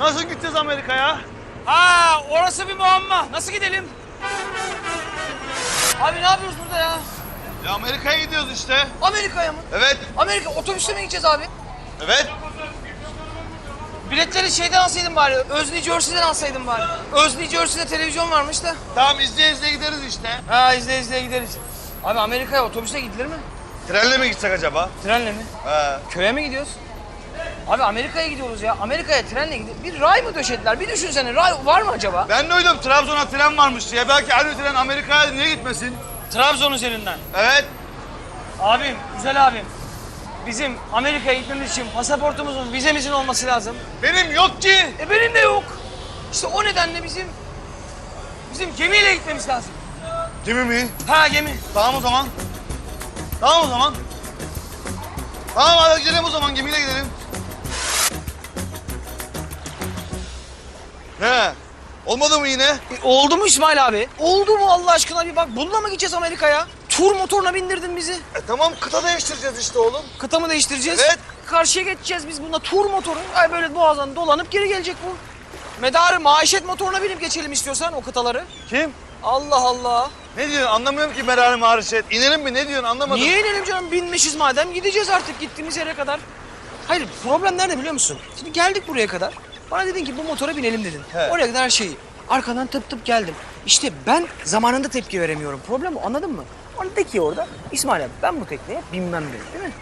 Nasıl gideceğiz Amerika'ya? Ha orası bir muamma. Nasıl gidelim? Abi ne yapıyoruz burada ya? Ya Amerika'ya gidiyoruz işte. Amerika'ya mı? Evet. Amerika otobüste mi gideceğiz abi? Evet. Biletleri şeyden alsaydım bari. Özlü Jersey'den alsaydım bari. Özlü Jersey'de televizyon varmış da. Tamam izleye izleye gideriz işte. Ha izle izle gideriz. Abi Amerika'ya otobüste gidilir mi? Trenle mi gitsek acaba? Trenle mi? He. Köye mi gidiyoruz? Abi Amerika'ya gidiyoruz ya. Amerika'ya trenle gidiyor. Bir ray mı döşediler? Bir düşünsene ray var mı acaba? Ben duydum Trabzon'a tren varmış diye. Belki aynı tren Amerika'ya niye gitmesin? Trabzon üzerinden. Evet. Abim, güzel abim. Bizim Amerika'ya gitmemiz için pasaportumuzun, vizemizin olması lazım. Benim yok ki. E benim de yok. İşte o nedenle bizim bizim gemiyle gitmemiz lazım. Kimi mi? Ha gemi. Tamam o zaman. Tamam o zaman. Tamam hadi gidelim o zaman Ne? Olmadı mı yine? E, oldu mu İsmail abi? Oldu mu Allah aşkına bir bak. Bununla mı gideceğiz Amerika'ya? Tur motoruna bindirdin bizi. E tamam kıta değiştireceğiz işte oğlum. Kıta mı değiştireceğiz? Evet. Karşıya geçeceğiz biz bununla. Tur motoru. Ay böyle boğazdan dolanıp geri gelecek bu. Medarı maişet motoruna binip geçelim istiyorsan o kıtaları. Kim? Allah Allah. Ne diyorsun anlamıyorum ki Merari Marişet. İnelim mi ne diyorsun anlamadım. Niye inelim canım? Binmişiz madem. Gideceğiz artık gittiğimiz yere kadar. Hayır problem nerede biliyor musun? Şimdi geldik buraya kadar. Bana dedin ki bu motora binelim dedin. He. Oraya kadar her şeyi. Arkadan tıp tıp geldim. İşte ben zamanında tepki veremiyorum. Problem o anladın mı? Onu de ki orada İsmail abi ben bu tekneye binmem dedi değil mi?